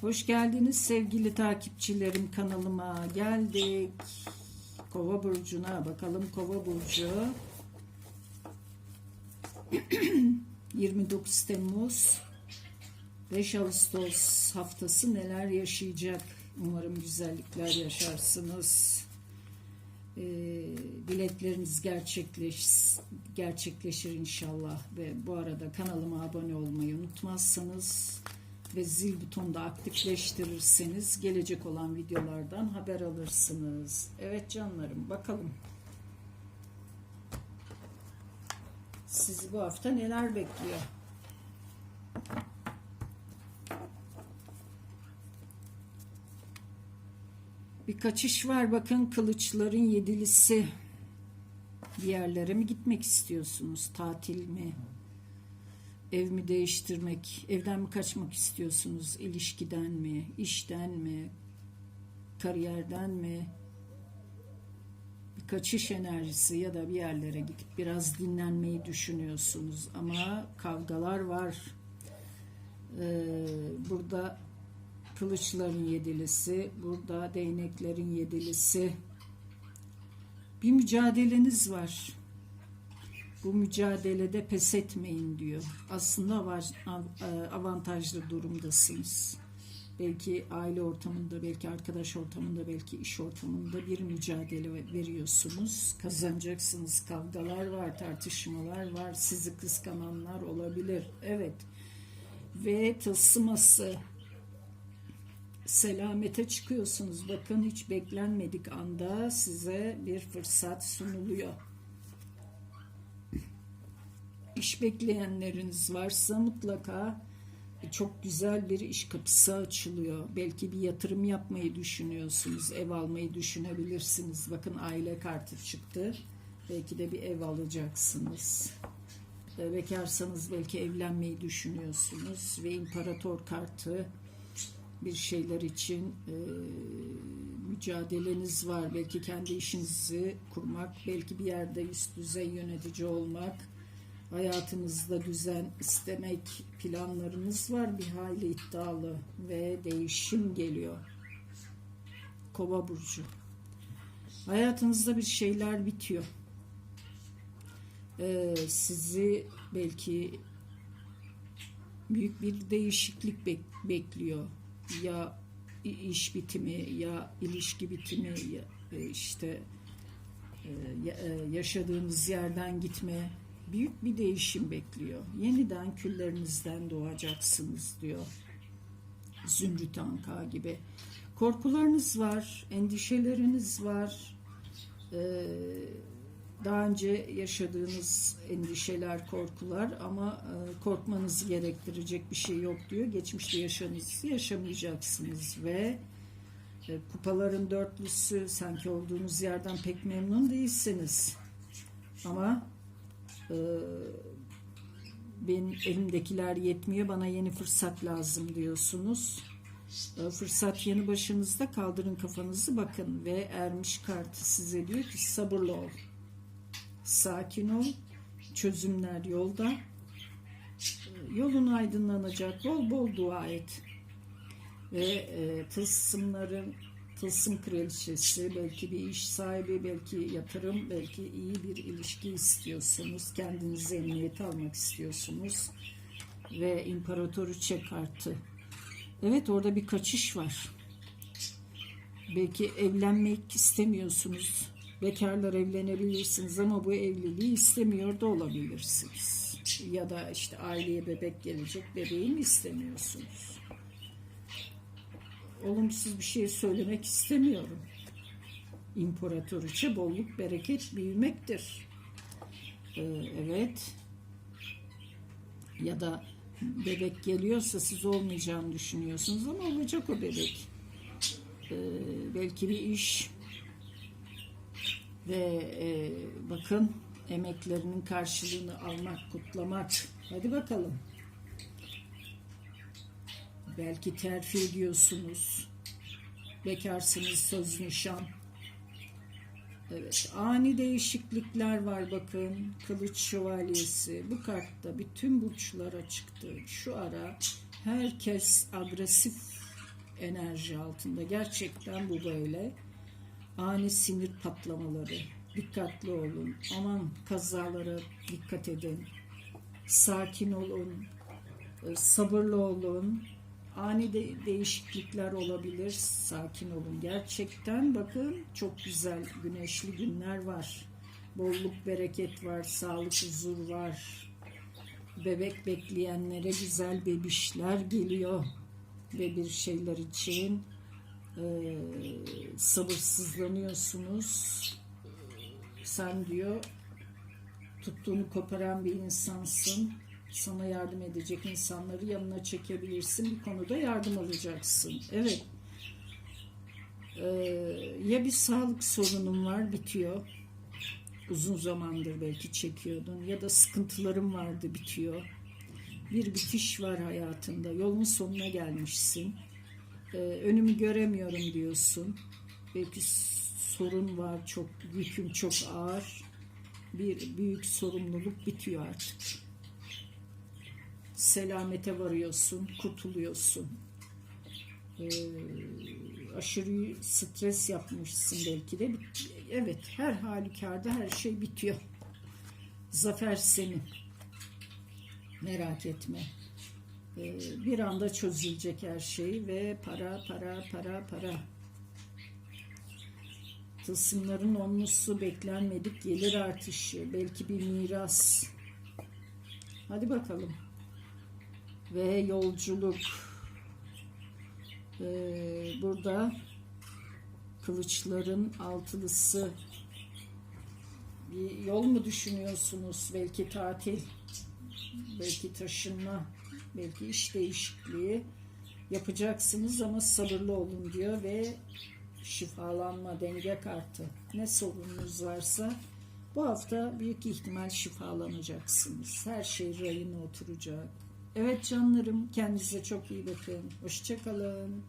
Hoş geldiniz sevgili takipçilerim kanalıma geldik. Kova burcuna bakalım Kova burcu. 29 Temmuz 5 Ağustos haftası neler yaşayacak? Umarım güzellikler yaşarsınız. Ee, dilekleriniz gerçekleş, gerçekleşir inşallah ve bu arada kanalıma abone olmayı unutmazsanız ve zil butonunu da aktifleştirirseniz gelecek olan videolardan haber alırsınız. Evet canlarım bakalım. Sizi bu hafta neler bekliyor? Bir kaçış var bakın kılıçların yedilisi. Bir yerlere mi gitmek istiyorsunuz? Tatil mi? Ev mi değiştirmek? Evden mi kaçmak istiyorsunuz? İlişkiden mi? işten mi? Kariyerden mi? Bir kaçış enerjisi ya da bir yerlere gidip biraz dinlenmeyi düşünüyorsunuz. Ama kavgalar var. Ee, burada kılıçların yedilisi, burada değneklerin yedilisi. Bir mücadeleniz var. Bu mücadelede pes etmeyin diyor. Aslında av- av- avantajlı durumdasınız. Belki aile ortamında, belki arkadaş ortamında, belki iş ortamında bir mücadele veriyorsunuz. Kazanacaksınız. Kavgalar var, tartışmalar var. Sizi kıskananlar olabilir. Evet. Ve tılsıması selamete çıkıyorsunuz. Bakın hiç beklenmedik anda size bir fırsat sunuluyor. İş bekleyenleriniz varsa mutlaka çok güzel bir iş kapısı açılıyor. Belki bir yatırım yapmayı düşünüyorsunuz. Ev almayı düşünebilirsiniz. Bakın aile kartı çıktı. Belki de bir ev alacaksınız. E, Bekarsanız belki evlenmeyi düşünüyorsunuz. Ve imparator kartı bir şeyler için e, mücadeleniz var. Belki kendi işinizi kurmak, belki bir yerde üst düzey yönetici olmak, hayatınızda düzen istemek planlarınız var. Bir hayli iddialı ve değişim geliyor. Kova burcu. Hayatınızda bir şeyler bitiyor. Ee, sizi belki büyük bir değişiklik bek- bekliyor. Ya iş bitimi ya ilişki bitimi ya e, işte e, e, yaşadığınız yerden gitme büyük bir değişim bekliyor. Yeniden küllerinizden doğacaksınız diyor. Zümrüt Anka gibi. Korkularınız var, endişeleriniz var. Ee, daha önce yaşadığınız endişeler, korkular ama e, korkmanızı gerektirecek bir şey yok diyor. Geçmişte yaşadığınızı yaşamayacaksınız ve e, kupaların dörtlüsü sanki olduğunuz yerden pek memnun değilsiniz. Ama e, benim elimdekiler yetmiyor bana yeni fırsat lazım diyorsunuz. E, Fırsat yanı başınızda kaldırın kafanızı bakın ve ermiş kartı size diyor ki sabırlı ol. Sakin ol. Çözümler yolda. E, Yolun aydınlanacak. Bol bol dua et. Ve e, tılsımların tılsım kraliçesi belki bir iş sahibi belki yatırım belki iyi bir ilişki istiyorsunuz. Kendinize emniyet almak istiyorsunuz. Ve imparatoriçe kartı evet orada bir kaçış var. Belki evlenmek istemiyorsunuz. Bekarlar evlenebilirsiniz ama bu evliliği istemiyor da olabilirsiniz. Ya da işte aileye bebek gelecek bebeği mi istemiyorsunuz olumsuz bir şey söylemek istemiyorum. İmparatoriçe bolluk, bereket, büyümektir. Ee, evet. Ya da bebek geliyorsa siz olmayacağını düşünüyorsunuz ama olacak o bebek. Ee, belki bir iş ve e, bakın emeklerinin karşılığını almak, kutlamak. Hadi bakalım. Belki terfi ediyorsunuz. Bekarsınız söz nişan. Evet, ani değişiklikler var bakın. Kılıç şövalyesi. Bu kartta bütün burçlara çıktı. Şu ara herkes agresif enerji altında. Gerçekten bu böyle. Ani sinir patlamaları. Dikkatli olun. Aman kazalara dikkat edin. Sakin olun. e, Sabırlı olun. Ani de değişiklikler olabilir. Sakin olun. Gerçekten bakın çok güzel güneşli günler var. Bolluk, bereket var. Sağlık, huzur var. Bebek bekleyenlere güzel bebişler geliyor. Ve bir şeyler için e, sabırsızlanıyorsunuz. Sen diyor tuttuğunu koparan bir insansın. Sana yardım edecek insanları yanına çekebilirsin. Bir konuda yardım alacaksın. Evet. Ee, ya bir sağlık sorunun var bitiyor. Uzun zamandır belki çekiyordun. Ya da sıkıntıların vardı bitiyor. Bir bitiş var hayatında. Yolun sonuna gelmişsin. Ee, önümü göremiyorum diyorsun. Belki sorun var çok, yüküm çok ağır. Bir büyük sorumluluk bitiyor artık selamete varıyorsun, kurtuluyorsun. Ee, aşırı stres yapmışsın belki de. Evet, her halükarda her şey bitiyor. Zafer senin. Merak etme. Ee, bir anda çözülecek her şey ve para, para, para, para. Tılsımların onlusu beklenmedik gelir artışı. Belki bir miras. Hadi bakalım ve yolculuk. Ee, burada kılıçların altılısı bir yol mu düşünüyorsunuz? Belki tatil, belki taşınma, belki iş değişikliği yapacaksınız ama sabırlı olun diyor ve şifalanma denge kartı. Ne sorununuz varsa bu hafta büyük ihtimal şifalanacaksınız. Her şey rayına oturacak. Evet canlarım kendinize çok iyi bakın. Hoşçakalın.